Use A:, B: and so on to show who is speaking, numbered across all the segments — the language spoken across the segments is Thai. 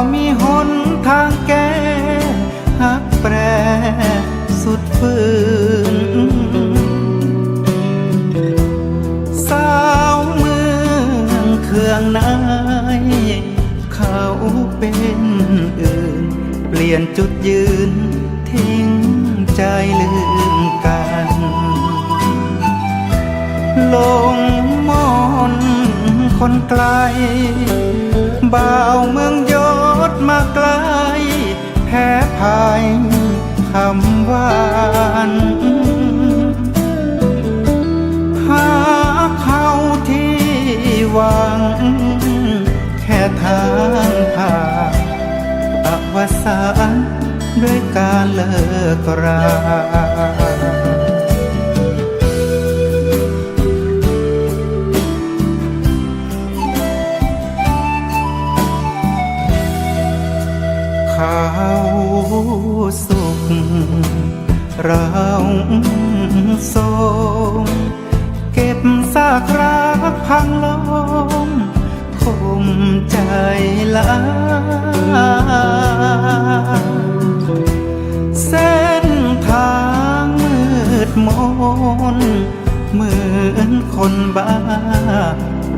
A: ่มีหนทางแก้หักแปรสุดฝืนสาวเมืองเครื่องในเขาเป็นอื่น เปลี่ยนจุดยืนทิ้งใจลืมกันลงมอนคนไกลบ่าวเมืองย ศมาไกลแพ้ภายคำหวานหาเขาที่หวัง แค่ทางผ่านอวสานด้วยการเลิกรา สุขเราโศมเก็บซากรักพังลมคมใจลาเส้นทางมืดมนเหมือนคนบ้า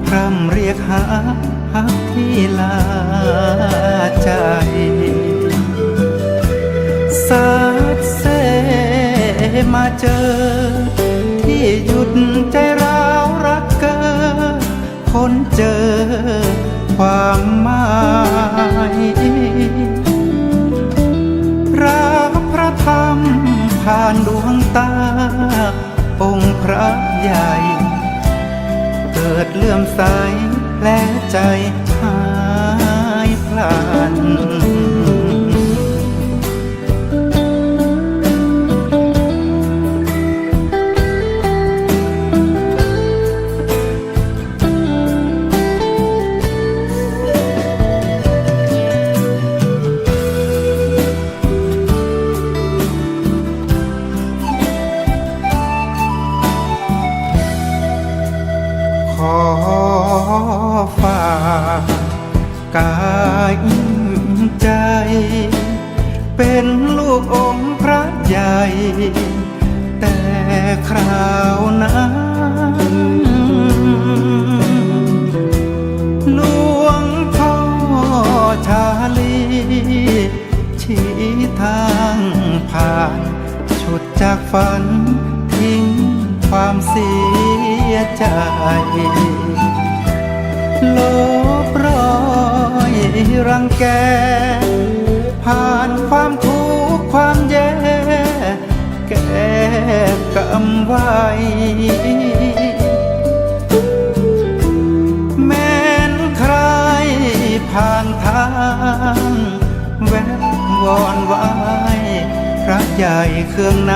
A: พร่ำเรียกหาหักที่ลา มาเจอ ที่หยุดใจราวรักเกอคนเจอความหมายรักพระธรรมผ่านดวงตา องค์พระใหญ่ เกิดเลื่อมใสและใจหายพลัน แต่คราวนั้นหลวงพ่อชาลีชี้ทางผ่านฉุดจากฝันทิ้งความเสียใจลบรอยรังแกำไว้ แม้นใครผ่านทางแวะวอนไว้พระใหญ่เครื่องใน